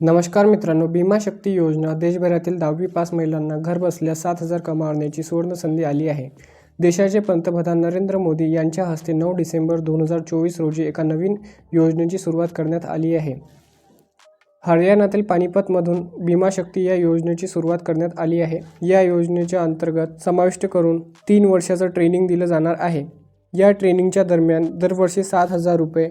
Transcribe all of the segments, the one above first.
नमस्कार मित्रांनो भीमा शक्ती योजना देशभरातील दहावी पास महिलांना घरबसल्या सात हजार कमावण्याची सुवर्ण संधी आली आहे. देशाचे पंतप्रधान नरेंद्र मोदी यांच्या हस्ते नऊ डिसेंबर दोन हजार चोवीस रोजी एका नवीन योजनेची सुरुवात करण्यात आली आहे. हरियाणातील पानिपतमधून भीमा शक्ती या योजनेची सुरुवात करण्यात आली आहे. या योजनेच्या अंतर्गत समाविष्ट करून तीन वर्षाचं ट्रेनिंग दिलं जाणार आहे. या ट्रेनिंगच्या दरम्यान दरवर्षी सात हजार रुपये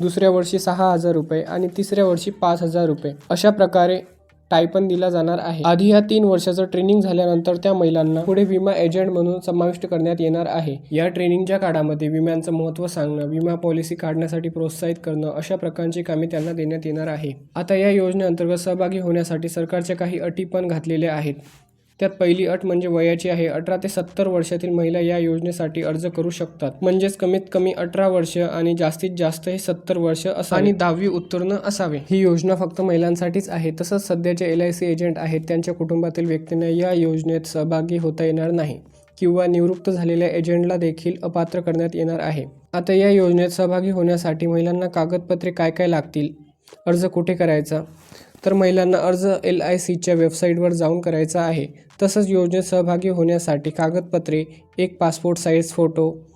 दुसऱ्या वर्षी सहा हजार रुपये आणि तिसऱ्या वर्षी पाच हजार रुपये. अशा प्रकारे टायपन दिला जाणार आहे. आधी ह्या तीन वर्षाचं ट्रेनिंग झाल्यानंतर त्या महिलांना पुढे विमा एजंट म्हणून समाविष्ट करण्यात येणार आहे. या ट्रेनिंगच्या काळामध्ये विम्यांचं महत्त्व सांगणं विमा पॉलिसी काढण्यासाठी प्रोत्साहित करणं अशा प्रकारची कामे त्यांना देण्यात येणार आहे. आता या योजनेअंतर्गत सहभागी होण्यासाठी सरकारच्या काही अटी पण घातलेल्या आहेत. त्यात पहिली अट म्हणजे वयाची आहे. अठरा ते सत्तर वर्षातील महिला या योजनेसाठी अर्ज करू शकतात. म्हणजेच कमीत कमी अठरा वर्ष आणि जास्तीत जास्त हे सत्तर वर्ष असा आणि दहावी उत्तीर्ण असावे. ही योजना फक्त महिलांसाठीच आहे. तसंच सध्याचे एल आय सी एजंट आहेत. त्यांच्या कुटुंबातील व्यक्तींना या योजनेत सहभागी होता येणार नाही किंवा निवृत्त झालेल्या एजंटला देखील अपात्र करण्यात येणार आहे. आता या योजनेत सहभागी होण्यासाठी महिलांना कागदपत्रे काय काय लागतील? अर्ज कुठे करायचा? तर महिलांना अर्ज एल आय सीच्या वेबसाईटवर जाऊन करायचा आहे. तसंच योजनेत सहभागी होण्यासाठी कागदपत्रे एक पासपोर्ट साईज फोटो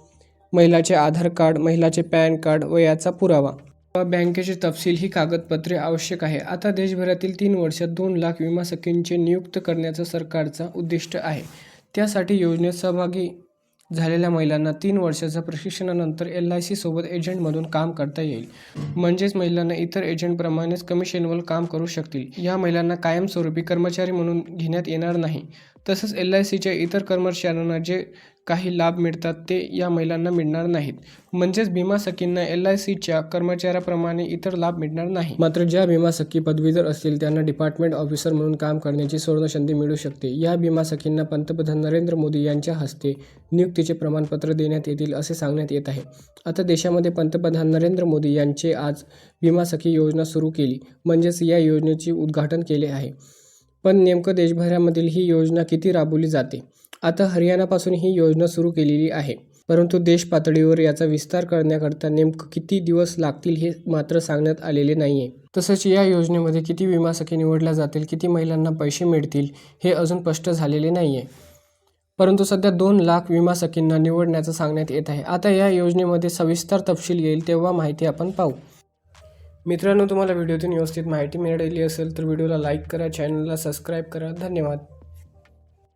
महिलाचे आधार कार्ड महिलाचे पॅन कार्ड वयाचा पुरावा. व बँकेचे तपशील ही कागदपत्रे आवश्यक आहे. आता देशभरातील तीन वर्षात दोन लाख विमा सखींचे नियुक्त करण्याचं सरकारचा उद्दिष्ट आहे. त्यासाठी योजनेत सहभागी झालेल्या महिलांना तीन वर्षाच्या प्रशिक्षणानंतर एल आय सीसोबत एजंटमधून काम करता येईल. म्हणजेच महिलांना इतर एजंटप्रमाणेच कमिशनवर काम करू शकतील. या महिलांना कायमस्वरूपी कर्मचारी म्हणून घेण्यात येणार नाही. तसंच एल आय सीच्या इतर कर्मचाऱ्यांना जे काही लाभ मिळतात ते या महिलांना मिळणार नाहीत. म्हणजेच भीमा सखींना एल आय सीच्या कर्मचाऱ्याप्रमाणे इतर लाभ मिळणार नाही. मात्र ज्या भीमा सखी पदवीधर असतील त्यांना डिपार्टमेंट ऑफिसर म्हणून काम करण्याची सुवर्ण संधी मिळू शकते. या भीमा सखींना पंतप्रधान नरेंद्र मोदी यांच्या हस्ते नियुक्तीचे प्रमाणपत्र देण्यात येतील असे सांगण्यात येत आहे. आता देशामध्ये पंतप्रधान नरेंद्र मोदी यांचे आज भीमा सखी योजना सुरू केली. म्हणजेच या योजनेचे उद्घाटन केले आहे. पण नेमकं देशभरामधील ही योजना किती राबवली जाते? आता हरियाणापासून ही योजना सुरू केलेली आहे. परंतु देश पातळीवर याचा विस्तार करण्याकरता नेमकं किती दिवस लागतील हे मात्र सांगण्यात आलेले नाही आहे तसंच या योजनेमध्ये किती विमा सखी निवडल्या जातील किती महिलांना पैसे मिळतील हे अजून स्पष्ट झालेले नाही आहे परंतु सध्या दोन लाख विमा सखींना निवडण्याचं सांगण्यात येत आहे. आता या योजनेमध्ये सविस्तर तपशील येईल तेव्हा माहिती आपण पाहू. मित्रांनो तुम्हाला व्हिडिओतून व्यवस्थित माहिती मिळाली असेल तर व्हिडिओला लाईक करा चॅनलला सबस्क्राईब करा. धन्यवाद.